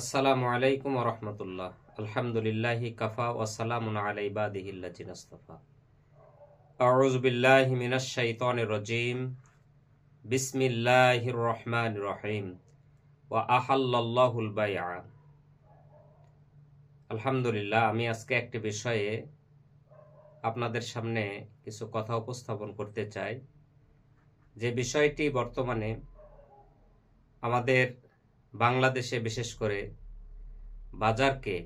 আসসালামু আলাইকুম রহমতুল্লাহ। আলহামদুলিল্লাহ কাফা ওয়াসালামুন আলাইবাদিহিল্লা জিনাস্তফা আউযু বিল্লাহি মিনাশ শাইতানির রাজিম। বিসমিল্লাহির রহমানির রহিম। ওয়া আহাল্লাল্লাহুল বাইআ। আলহামদুলিল্লাহ, আমি আজকে একটি বিষয়ে আপনাদের সামনে কিছু কথা উপস্থাপন করতে চাই। যে বিষয়টি বর্তমানে আমাদের বাংলাদেশে বিশেষ করে বাজারকে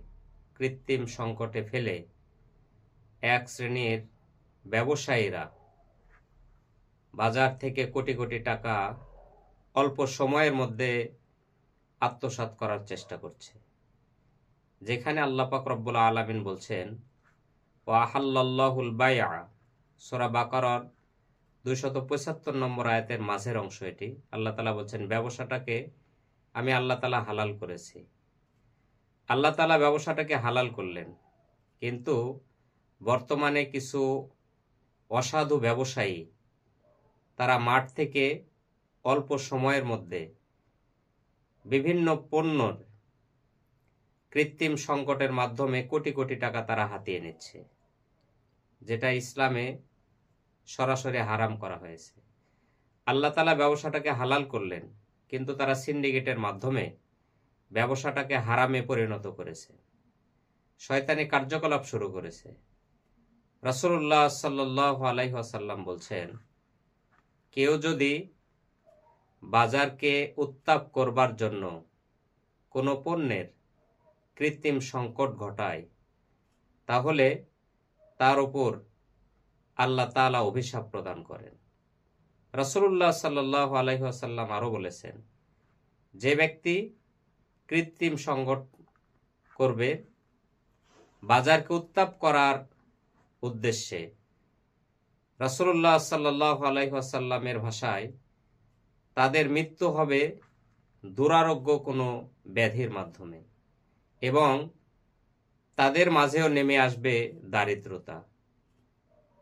কৃত্রিম সংকটে ফেলে এক শ্রেণির ব্যবসায়ীরা বাজার থেকে কোটি কোটি টাকা অল্প সময়ের মধ্যে আত্মসাৎ করার চেষ্টা করছে। যেখানে আল্লাপাক রব্বুল আলমিন বলছেন ও আহাল্লাহুল বায়া সোরা বাকারর দুইশত পঁচাত্তর নম্বর আয়াতের মাঝের অংশ এটি। আল্লাহ তালা বলছেন, ব্যবসাটাকে আমি আল্লাহ তালা হালাল করেছি। আল্লাহ তালা ব্যবসাটাকে হালাল করলেন। কিন্তু বর্তমানে কিছু অসাধু ব্যবসায়ী তারা মাঠ থেকে অল্প সময়ের মধ্যে বিভিন্ন পণ্যর কৃত্রিম সংকটের মাধ্যমে কোটি কোটি টাকা তারা হাতিয়ে নিচ্ছে, যেটা ইসলামে সরাসরি হারাম করা হয়েছে। আল্লাহ তালা ব্যবসাটাকে হালাল করলেন। কিন্তু তারা সিন্ডিকেটের মাধ্যমে ব্যবসাটাকে হারামে পরিণত করেছে। শয়তানি কার্যকলাপ শুরু করেছে। রসুল্লাহ সাল্লাহ আলাইসাল্লাম বলছেন, কেউ যদি বাজারকে উত্তাপ করবার জন্য কোনো পণ্যের কৃত্রিম সংকট ঘটায়, তাহলে তার উপর আল্লাহ তালা অভিশাপ প্রদান করেন। রসুল্লাহ সাল্লাহ আলহাসাল্লাম আরও বলেছেন, যে ব্যক্তি কৃত্রিম সংকট করবে, বাজারকে উত্তাপ করার উদ্দেশ্যে রসুল্লাহ সাল্লাহ আলহাসাল্লামের ভাষায় তাদের মৃত্যু হবে দুরারোগ্য কোনো ব্যাধির মাধ্যমে এবং তাদের মাঝেও নেমে আসবে দারিদ্রতা।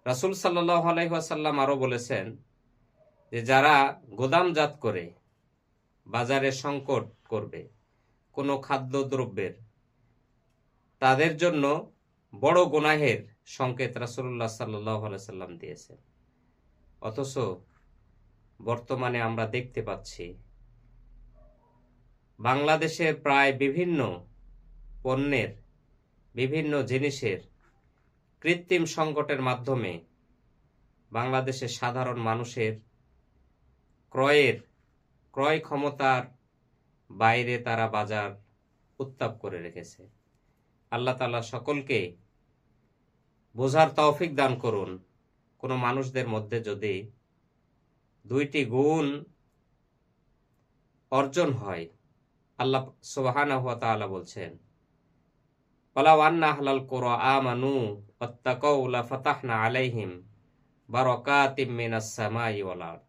রাসুল সাল্লাহ আলহাসাল্লাম আরও বলেছেন যে যারা গোদামজাত করে বাজারে সংকট করবে, কোনো খাদ্যদ্রব্যের, তাদের জন্য বড় গুনাহের সংকেত রাসুল্লাহ সাল্লাহ সাল্লাম দিয়েছেন অথচ বর্তমানে আমরা দেখতে পাচ্ছি, বাংলাদেশের প্রায় বিভিন্ন পণ্যের, বিভিন্ন জিনিসের কৃত্রিম সংকটের মাধ্যমে বাংলাদেশের সাধারণ মানুষের ক্রয়ের, ক্রয় ক্ষমতার বাইরে তারা বাজার উত্তাপ করে রেখেছে। আল্লাহ তালা সকলকে বোঝার তৌফিক দান করুন। কোনো মানুষদের মধ্যে যদি দুইটি গুণ অর্জন হয়, আল্লাহ সোবাহানা হুয়া তাআলা বলছেন আন্না আহলাল কুরআ আমানু লাফাতাহনা আলাইহিম বারাকাতিম মিনাস সামাই ওয়াল আরদ।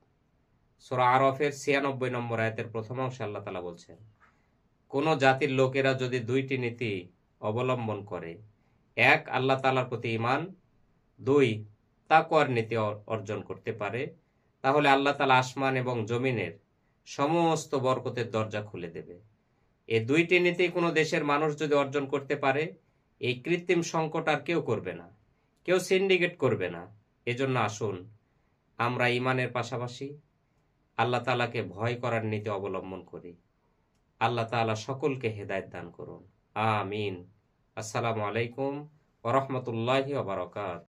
সূরা আরফের 96 নম্বর আয়াতের প্রথম অংশে আল্লাহ তাআলা বলছেন, কোন জাতির লোকেরা যদি দুইটি নীতি অবলম্বন করে, এক, আল্লাহ তাআলার প্রতি ইমান দুই, তাকওয়ার নীতি অর্জন করতে পারে, তাহলে আল্লাহ তাআলা আসমান এবং জমিনের সমস্ত বরকতের দরজা খুলে দেবে। এ দুইটি নীতি কোনো দেশের মানুষ যদি অর্জন করতে পারে, এই কৃত্রিম সংকট আর কেউ করবে না, কেউ সিন্ডিকেট করবে না। এজন্য আসুন, আমরা ইমানের পাশাপাশি আল্লাহ তালাকে ভয় করার নীতি অবলম্বন করি। আল্লাহ তালা সকলকে হেদায়ত দান করুন। আমিন। আসসালামু আলাইকুম ওরহমতুল্লাহি ওবরাকাত